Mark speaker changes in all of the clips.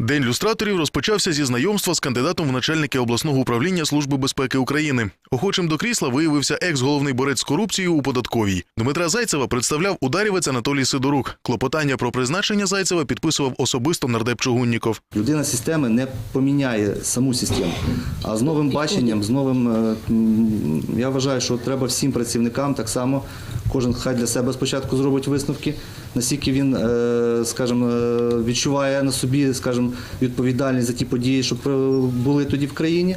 Speaker 1: День люстраторів розпочався зі знайомства з кандидатом в начальники обласного управління Служби безпеки України. Охочим до крісла виявився екс-головний борець з корупцією у податковій. Дмитра Зайцева представляв ударівець Анатолій Сидорук. Клопотання про призначення Зайцева підписував особисто нардеп Чугунніков.
Speaker 2: Людина системи не поміняє саму систему. А з новим баченням, з новим е, я вважаю, що треба всім працівникам так само. Кожен хай для себе спочатку зробить висновки, наскільки він, е, скажімо, е, відчуває на собі, скажімо, відповідальність за ті події, що були тоді в країні.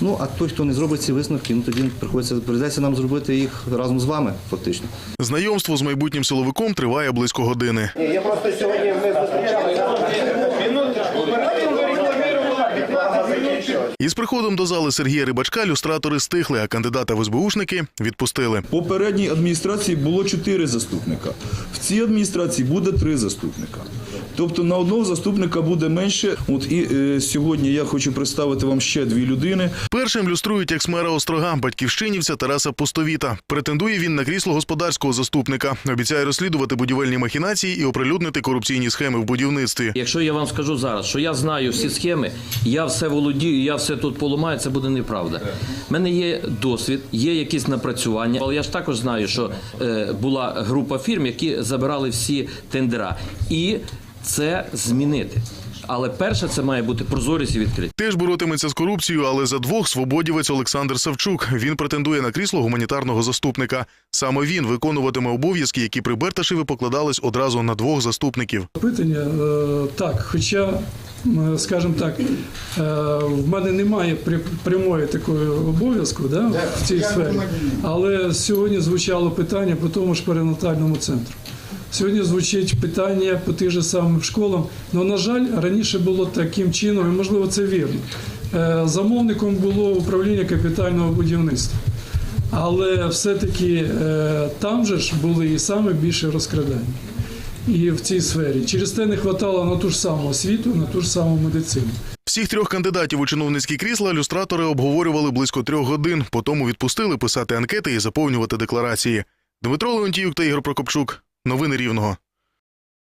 Speaker 2: Ну а той, хто не зробить ці висновки, ну тоді приходиться прийдеться нам зробити їх разом з вами, фактично.
Speaker 1: Знайомство з майбутнім силовиком триває близько години.
Speaker 3: Я просто сьогодні ми зустрічалися.
Speaker 1: Із приходом до зали Сергія Рибачка люстратори стихли, а кандидата в СБУшники відпустили.
Speaker 4: Попередній адміністрації було чотири заступника. В цій адміністрації буде три заступника. Тобто на одного заступника буде менше. От і е, сьогодні я хочу представити вам ще дві людини.
Speaker 1: Першим люструють екс-мера Острога, батьківщинівця Тараса Пустовіта. Претендує він на крісло господарського заступника. Обіцяє розслідувати будівельні махінації і оприлюднити корупційні схеми в будівництві.
Speaker 5: Якщо я вам скажу зараз, що я знаю всі схеми, я все володію, я все тут поламаю, це буде неправда. У мене є досвід, є якісь напрацювання, але я ж також знаю, що е, була група фірм, які забирали всі тендера. І це змінити. Але перше це має бути прозорість і відкритість.
Speaker 1: Теж боротиметься з корупцією, але за двох свободівець Олександр Савчук. Він претендує на крісло гуманітарного заступника. Саме він виконуватиме обов'язки, які при Берташеві покладались одразу на двох заступників.
Speaker 6: Питання е, так, хоча, скажімо так, е, в мене немає прямої такої обов'язку да, в цій сфері, але сьогодні звучало питання по тому ж перинатальному центру. Сьогодні звучить питання по тих же самим школам. Ну, на жаль, раніше було таким чином, і можливо це вірно. Е, Замовником було управління капітального будівництва. Але все-таки е, там же ж були і саме більше розкрадання і в цій сфері. Через те не вистачало на ту ж саму освіту, на ту ж саму медицину.
Speaker 1: Всіх трьох кандидатів у чиновницькі крісла люстратори обговорювали близько трьох годин. Потім відпустили писати анкети і заповнювати декларації. Дмитро Леонтіюк та Ігор Прокопчук. Новини Рівного.